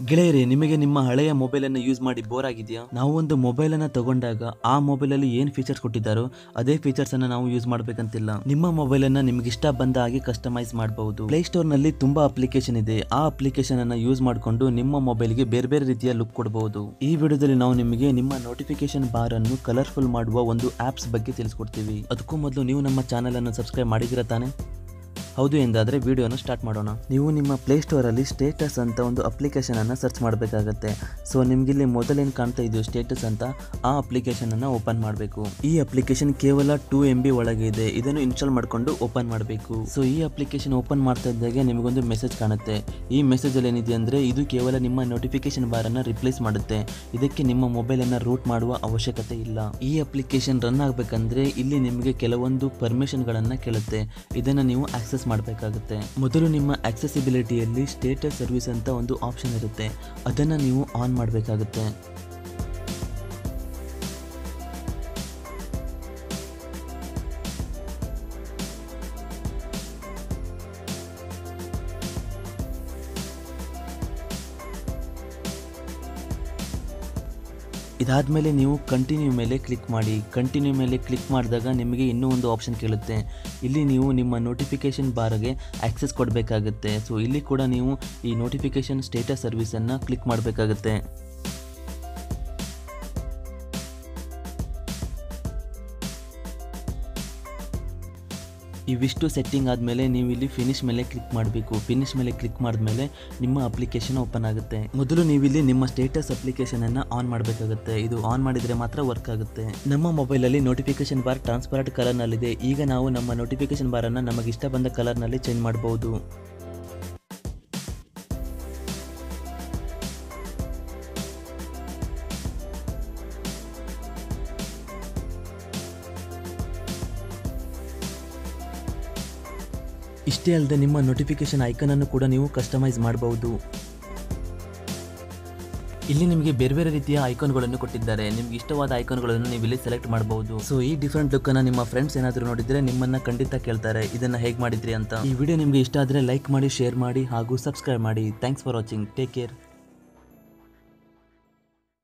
ಗೆಳೆಯರೇ, ನಿಮಗೆ ನಿಮ್ಮ ಹಳೆಯ ಮೊಬೈಲ್ ಅನ್ನು ಯೂಸ್ ಮಾಡಿ ಬೋರ್ ಆಗಿದೆಯಾ? ನಾವು ಒಂದು ಮೊಬೈಲ್ ಅನ್ನ ತಗೊಂಡಾಗ ಆ ಮೊಬೈಲ್ ಅಲ್ಲಿ ಏನ್ ಫೀಚರ್ಸ್ ಕೊಟ್ಟಿದ್ದಾರೋ, ಅದೇ ಫೀಚರ್ಸ್ ಅನ್ನ ನಾವು ಯೂಸ್ ಮಾಡ್ಬೇಕಂತಿಲ್ಲ. ನಿಮ್ಮ ಮೊಬೈಲ್ ಅನ್ನ ನಿಮ್ಗೆ ಇಷ್ಟ ಬಂದ ಹಾಗೆ ಕಸ್ಟಮೈಸ್ ಮಾಡಬಹುದು ಪ್ಲೇ ಸ್ಟೋರ್ನಲ್ಲಿ ತುಂಬಾ ಅಪ್ಲಿಕೇಶನ್ ಇದೆ. ಆ ಅಪ್ಲಿಕೇಶನ್ ಅನ್ನ ಯೂಸ್ ಮಾಡಿಕೊಂಡು ನಿಮ್ಮ ಮೊಬೈಲ್ಗೆ ಬೇರೆ ಬೇರೆ ರೀತಿಯ ಲುಕ್ ಕೊಡಬಹುದು ಈ ವಿಡಿಯೋದಲ್ಲಿ ನಾವು ನಿಮಗೆ ನಿಮ್ಮ ನೋಟಿಫಿಕೇಶನ್ ಬಾರ್ ಅನ್ನು ಕಲರ್ಫುಲ್ ಮಾಡುವ ಒಂದು ಆಪ್ಸ್ ಬಗ್ಗೆ ತಿಳಿಸ್ಕೊಡ್ತೀವಿ. ಅದಕ್ಕೂ ಮೊದಲು ನೀವು ನಮ್ಮ ಚಾನೆಲ್ ಅನ್ನು ಸಬ್ಸ್ಕ್ರೈಬ್ ಮಾಡಿದಿರ ತಾನೆ? ಹೌದು ಎಂದಾದರೆ ವಿಡಿಯೋನ ಸ್ಟಾರ್ಟ್ ಮಾಡೋಣ. ನೀವು ನಿಮ್ಮ ಪ್ಲೇಸ್ಟೋರಲ್ಲಿ ಸ್ಟೇಟಸ್ ಅಂತ ಒಂದು ಅಪ್ಲಿಕೇಶನ್ ಅನ್ನು ಸರ್ಚ್ ಮಾಡಬೇಕಾಗತ್ತೆ. ಸೊ ನಿಮಗಿಲ್ಲಿ ಮೊದಲೇನು ಕಾಣ್ತಾ ಇದೆಯೋ ಸ್ಟೇಟಸ್ ಅಂತ ಆ ಅಪ್ಲಿಕೇಶನ್ ಅನ್ನು ಓಪನ್ ಮಾಡಬೇಕು. ಈ ಅಪ್ಲಿಕೇಶನ್ ಕೇವಲ ಟೂ ಎಂ ಬಿ ಒಳಗೆ ಇದೆ. ಇದನ್ನು ಇನ್ಸ್ಟಾಲ್ ಮಾಡಿಕೊಂಡು ಓಪನ್ ಮಾಡಬೇಕು. ಸೊ ಈ ಅಪ್ಲಿಕೇಶನ್ ಓಪನ್ ಮಾಡ್ತಾ ಇದ್ದಾಗ ನಿಮಗೊಂದು ಮೆಸೇಜ್ ಕಾಣುತ್ತೆ. ಈ ಮೆಸೇಜಲ್ಲಿ ಏನಿದೆ ಅಂದರೆ, ಇದು ಕೇವಲ ನಿಮ್ಮ ನೋಟಿಫಿಕೇಶನ್ ಬಾರನ್ನು ರಿಪ್ಲೇಸ್ ಮಾಡುತ್ತೆ. ಇದಕ್ಕೆ ನಿಮ್ಮ ಮೊಬೈಲನ್ನು ರೂಟ್ ಮಾಡುವ ಅವಶ್ಯಕತೆ ಇಲ್ಲ. ಈ ಅಪ್ಲಿಕೇಶನ್ ರನ್ ಆಗಬೇಕಂದ್ರೆ ಇಲ್ಲಿ ನಿಮಗೆ ಕೆಲವೊಂದು ಪರ್ಮಿಷನ್ಗಳನ್ನು ಕೇಳುತ್ತೆ. ಇದನ್ನು ನೀವು ಆಕ್ಸೆಸ್ ಮಾಡಬೇಕಾಗುತ್ತೆ. ಮೊದಲು ನಿಮ್ಮ ಆಕ್ಸೆಸಿಬಿಲಿಟಿಯಲ್ಲಿ ಸ್ಟೇಟಸ್ ಸರ್ವಿಸ್ ಅಂತ ಒಂದು ಆಪ್ಷನ್ ಇರುತ್ತೆ. ಅದನ್ನು ನೀವು ಆನ್ ಮಾಡಬೇಕಾಗುತ್ತೆ. ಇದಾದಮೇಲೆ ನೀವು ಕಂಟಿನ್ಯೂ ಮೇಲೆ ಕ್ಲಿಕ್ ಮಾಡಿ. ಕಂಟಿನ್ಯೂ ಮೇಲೆ ಕ್ಲಿಕ್ ಮಾಡಿದಾಗ ನಿಮಗೆ ಇನ್ನೂ ಒಂದು ಆಪ್ಷನ್ ಕೇಳುತ್ತೆ. ಇಲ್ಲಿ ನೀವು ನಿಮ್ಮ ನೋಟಿಫಿಕೇಷನ್ ಬಾರ್ಗೆ ಆಕ್ಸೆಸ್ ಕೊಡಬೇಕಾಗುತ್ತೆ. ಸೊ ಇಲ್ಲಿ ಕೂಡ ನೀವು ಈ ನೋಟಿಫಿಕೇಷನ್ ಸ್ಟೇಟಸ್ ಸರ್ವಿಸನ್ನು ಕ್ಲಿಕ್ ಮಾಡಬೇಕಾಗುತ್ತೆ. ಇವಿಷ್ಟು ಸೆಟ್ಟಿಂಗ್ ಆದಮೇಲೆ ನೀವು ಇಲ್ಲಿ ಫಿನಿಶ್ ಮೇಲೆ ಕ್ಲಿಕ್ ಮಾಡಬೇಕು. ಫಿನಿಶ್ ಮೇಲೆ ಕ್ಲಿಕ್ ಮಾಡಿದ್ಮೇಲೆ ನಿಮ್ಮ ಅಪ್ಲಿಕೇಶನ್ ಓಪನ್ ಆಗುತ್ತೆ. ಮೊದಲು ನೀವಿಲ್ಲಿ ನಿಮ್ಮ ಸ್ಟೇಟಸ್ ಅಪ್ಲಿಕೇಶನ್ ಅನ್ನ ಆನ್ ಮಾಡಬೇಕಾಗುತ್ತೆ. ಇದು ಆನ್ ಮಾಡಿದ್ರೆ ಮಾತ್ರ ವರ್ಕ್ ಆಗುತ್ತೆ. ನಮ್ಮ ಮೊಬೈಲಲ್ಲಿ ನೋಟಿಫಿಕೇಶನ್ ಬಾರ್ ಟ್ರಾನ್ಸ್ಪರೆಂಟ್ ಕಲರ್ನಲ್ಲಿದೆ ಈಗ ನಾವು ನಮ್ಮ ನೋಟಿಫಿಕೇಶನ್ ಬಾರ್ ಅನ್ನ ನಮಗೆ ಇಷ್ಟ ಬಂದ ಕಲರ್ನಲ್ಲಿ ಚೇಂಜ್ ಮಾಡಬಹುದು ಇಷ್ಟೇ ಅಲ್ಲದೆ ನಿಮ್ಮ ನೋಟಿಫಿಕೇಶನ್ ಐಕನ್ ಅನ್ನು ಕೂಡ ನೀವು ಕಸ್ಟಮೈಸ್ ಮಾಡಬಹುದು ಇಲ್ಲಿ ನಿಮಗೆ ಬೇರೆ ಬೇರೆ ರೀತಿಯ ಐಕಾನ್ಗಳನ್ನು ಕೊಟ್ಟಿದ್ದಾರೆ. ನಿಮ್ಗೆ ಇಷ್ಟವಾದ ಐಕಾನ್ಗಳನ್ನು ನೀವು ಇಲ್ಲಿ ಸೆಲೆಕ್ಟ್ ಮಾಡಬಹುದು ಸೊ ಈ ಡಿಫ್ರೆಂಟ್ ಲುಕ್ ಅನ್ನ ನಿಮ್ಮ ಫ್ರೆಂಡ್ಸ್ ಏನಾದರೂ ನೋಡಿದ್ರೆ ನಿಮ್ಮನ್ನ ಖಂಡಿತ ಕೇಳ್ತಾರೆ. ಇದನ್ನ ಹೇಗೆ ಮಾಡಿದ್ರಿ ಅಂತ. ಈ ವಿಡಿಯೋ ನಿಮಗೆ ಇಷ್ಟ ಆದರೆ ಲೈಕ್ ಮಾಡಿ ಶೇರ್ ಮಾಡಿ ಹಾಗೂ ಸಬ್ಸ್ಕ್ರೈಬ್ ಮಾಡಿ. Thanks for watching take care